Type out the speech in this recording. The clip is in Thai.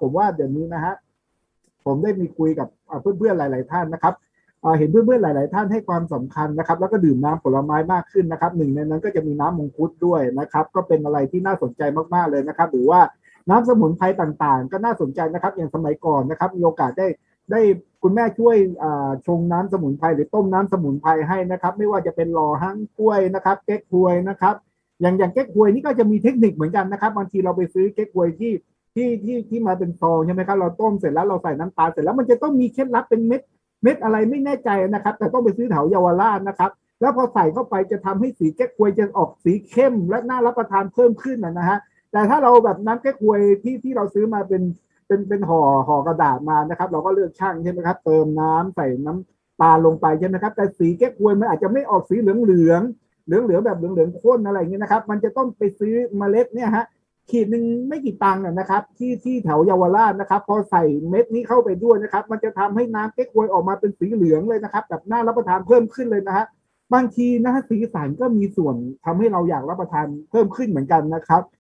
ผมว่าเดี๋ยวนี้นะฮะผมได้มีคุยกับเพื่อนๆหลาย ๆ ท่านนะครับเห็นเพื่อนๆหลาย ๆ ท่านให้ความสำคัญนะครับ แล้วก็ดื่มน้ำผลไม้มากขึ้นนะครับ หนึ่งในนั้นก็จะมีน้ำมงคุดด้วยนะครับ ก็เป็นอะไรที่น่าสนใจมากๆเลยนะครับ หรือว่าน้ำสมุนไพรต่างๆ ก็น่าสนใจนะครับ อย่างสมัยก่อนนะครับ มีโอกาสได้ได้คุณแม่ช่วยชงน้ำสมุนไพรหรือต้มน้ำสมุนไพรให้นะครับ ไม่ว่าจะเป็นหล่อฮั่งกล้วยนะครับเก๊กฮวยนะครับ อย่างอย่างเก๊กฮวยนี่ก็จะมีเทคนิคเหมือนกันนะครับบางทีเราไปซื้อเก๊กฮวยที่ ที่ที่ที่มาเป็นซองใช่ไหมครับเราต้มเสร็จแล้วเราใส่น้ำตาลเสร็จแล้วมันจะต้องมีเคล็ดลับเป็นเม็ดเม็ดอะไรไม่แน่ใจนะครับ แต่ต้องไปซื้อแถวเยาวราชนะครับ แล้วพอใส่เข้าไปจะทำให้สีเก๊กฮวยจะออกสีเข้มและน่ารับประทานเพิ่มขึ้นนะนะฮะแต่ถ้าเราแบบน้ำเก๊กฮวยที่ที่เราซื้อมาเป็นเป็นเป็นห่อห่อกระดาษมานะครับ เราก็เลือกช่างใช่ไหมครับเติมน้ำใส่น้ำตาลลงไปใช่ไหมครับ แต่สีเก๊กฮวยมันอาจจะไม่ออกสีเหลืองเหลืองเหลืองเหลืองแบบเหลืองเหลืองข้นอะไรเงี้ยนะครับ มันจะต้องไปซื้อเมล็ดเนี่ยฮะ ขีดหนึ่งไม่กี่ตังค์นะครับ ที่ที่แถวเยาวราชนะครับ พอใส่เม็ดนี้เข้าไปด้วยนะครับ มันจะทำให้น้ำเก๊กฮวยออกมาเป็นสีเหลืองเลยนะครับแบบน่ารับประทานเพิ่มขึ้นเลยนะฮะบางทีนะฮะสีสันก็มีส่วนทำให้เราอยากรับประทานเพิ่มขึ้นเหมือนกันนะครับ